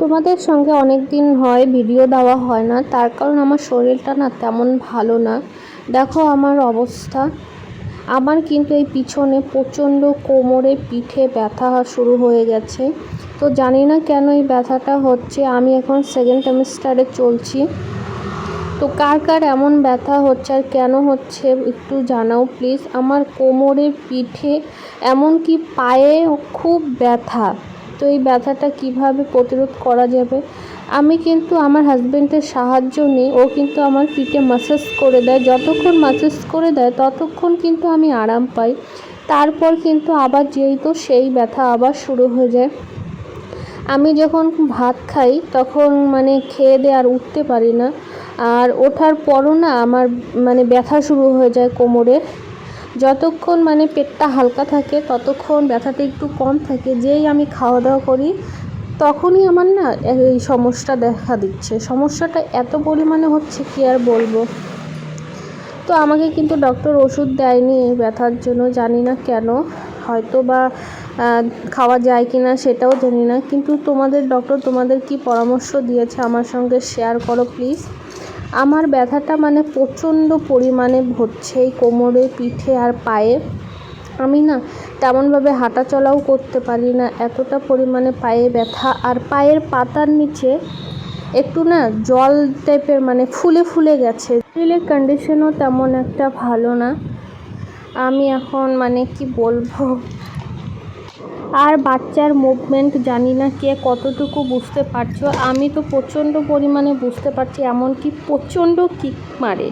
তোমাদের সঙ্গে অনেক দিন হয় ভিডিও দেওয়া হয় না। তার কারণ আমার শরীরটা না তেমন ভালো না। দেখো আমার অবস্থা। আমার কিন্তু এই পিছনে প্রচণ্ড কোমরে পিঠে ব্যথা শুরু হয়ে গেছে। তো জানি না কেন এই ব্যথাটা হচ্ছে। আমি এখন সেকেন্ড সেমিস্টারে চলছি। তো কার কার এমন ব্যথা হচ্ছে আর কেন হচ্ছে একটু জানাও প্লিজ আমার কোমরে পিঠে এমনকি পায়ে খুব ব্যথা। তো এই ব্যথাটা কীভাবে প্রতিরোধ করা যাবে? আমি কিন্তু আমার হাজব্যান্ডের সাহায্য নিই, ও কিন্তু আমার পিঠে মাসাজ করে দেয়। যতক্ষণ মাসাজ করে দেয়, ততক্ষণ কিন্তু আমি আরাম পাই। তারপর কিন্তু আবার যেহেতু সেই ব্যথা আবার শুরু হয়ে যায়। আমি যখন ভাত খাই, তখন মানে খেয়ে দিয়ে আর উঠতে পারি না। আর ওঠার পরও না আমার মানে ব্যথা শুরু হয়ে যায় কোমরে যতক্ষণ মানে পেটটা হালকা থাকে, ততক্ষণ ব্যথাটা একটু কম থাকে, যেই আমি খাওয়া দাওয়া করি, তখনই আমার না এই সমস্যা দেখা দিচ্ছে। সমস্যাটা এত পরিমাণে হচ্ছে কি আর বলব? তো আমাকে কিন্তু ডক্টর ওষুধ দেয়নি ব্যথার জন্য, জানি না কেন। হয়তো বা খাওয়া যায় কি না সেটাও জানি না। কিন্তু তোমাদের ডক্টর তোমাদের কি পরামর্শ দিয়েছে আমার সঙ্গে শেয়ার করো প্লিজ আমার ব্যথাটা মানে প্রচণ্ড পরিমাণে হচ্ছে এই কোমরে, পিঠে আর পায়ে। আমি না তেমনভাবে হাঁটা চলাও করতে পারি না, এতটা পরিমাণে পায়ে ব্যথা। আর পায়ের পাতার নিচে একটু না জল টাইপের মানে ফুলে ফুলে গেছে। শরীরের কন্ডিশনও তেমন একটা ভালো না। আমি এখন মানে কি বলব? আর বাচ্চার মুভমেন্ট জানি না কে কতটুকু বুঝতে পারছ। আমি তো প্রচণ্ড পরিমাণে বুঝতে পারছি, এমনকি প্রচণ্ড কিক মারে।